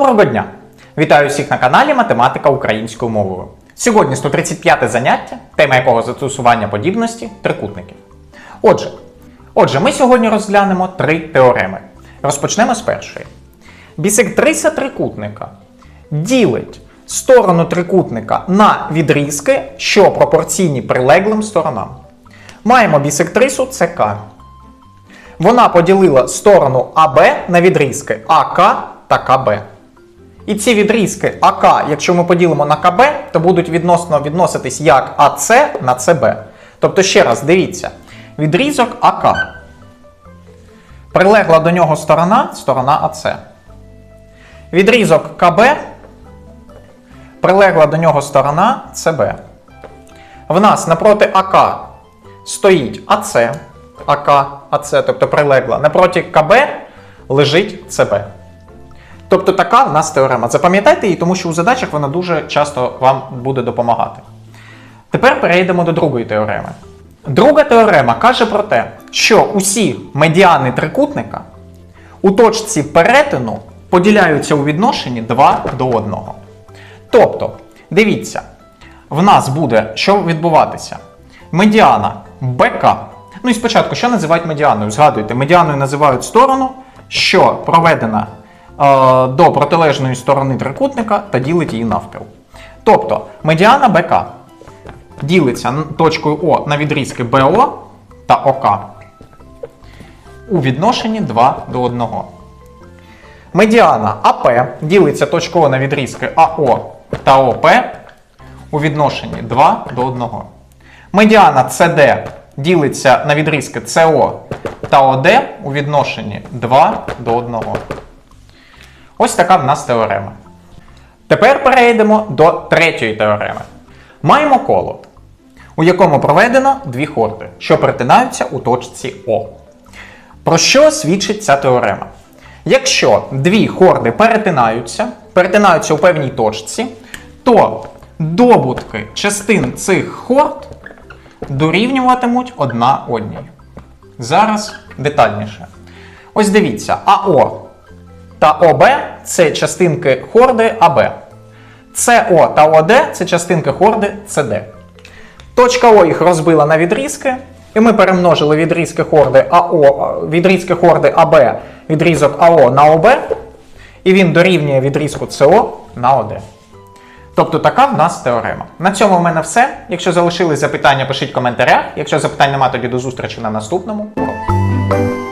Доброго дня! Вітаю всіх на каналі Математика українською мовою. Сьогодні 135 заняття, тема якого застосування подібності трикутників. Отже, отже, ми сьогодні розглянемо три теореми. Розпочнемо з першої. Бісектриса трикутника ділить сторону трикутника на відрізки, що пропорційні прилеглим сторонам. Маємо бісектрису ЦК. Вона поділила сторону АБ на відрізки АК та КБ. І ці відрізки АК, якщо ми поділимо на КБ, то будуть відносно відноситись як АС на СБ. Тобто, ще раз, дивіться, відрізок АК. Прилегла до нього сторона сторона АС. Відрізок КБ. Прилегла до нього сторона СБ. В нас напроти АК стоїть АС, АК, АС, тобто прилегла. Напроти КБ лежить СБ. Тобто така в нас теорема. Запам'ятайте її, тому що у задачах вона дуже часто вам буде допомагати. Тепер перейдемо до другої теореми. Друга теорема каже про те, що усі медіани трикутника у точці перетину поділяються у відношенні 2 до 1. Тобто, дивіться, в нас буде що відбуватися? Медіана БК. Ну і спочатку, що називають медіаною? Згадуйте, медіаною називають сторону, що проведена до протилежної сторони трикутника та ділить її навпіл. Тобто, медіана БК ділиться точкою О на відрізки БО та ОК у відношенні 2 до 1. Медіана АП ділиться точкою на відрізки АО та ОП у відношенні 2 до 1. Медіана CD ділиться на відрізки СО та ОД у відношенні 2 до 1. Ось така в нас теорема. Тепер перейдемо до третьої теореми. Маємо коло, у якому проведено дві хорди, що перетинаються у точці О. Про що свідчить ця теорема? Якщо дві хорди перетинаються, перетинаються у певній точці, то добутки частин цих хорд дорівнюватимуть одна одній. Зараз детальніше. Ось дивіться, АО та ОБ це частинки хорди АБ. СО та ОД це частинки хорди СД. Точка О їх розбила на відрізки, і ми перемножили відрізки хорди АО, відрізки хорди АБ, відрізок АО на ОБ, і він дорівнює відрізку СО на ОД. Тобто така в нас теорема. На цьому в мене все. Якщо залишились запитання, пишіть в коментарях. Якщо запитань немає, тоді до зустрічі на наступному уроці.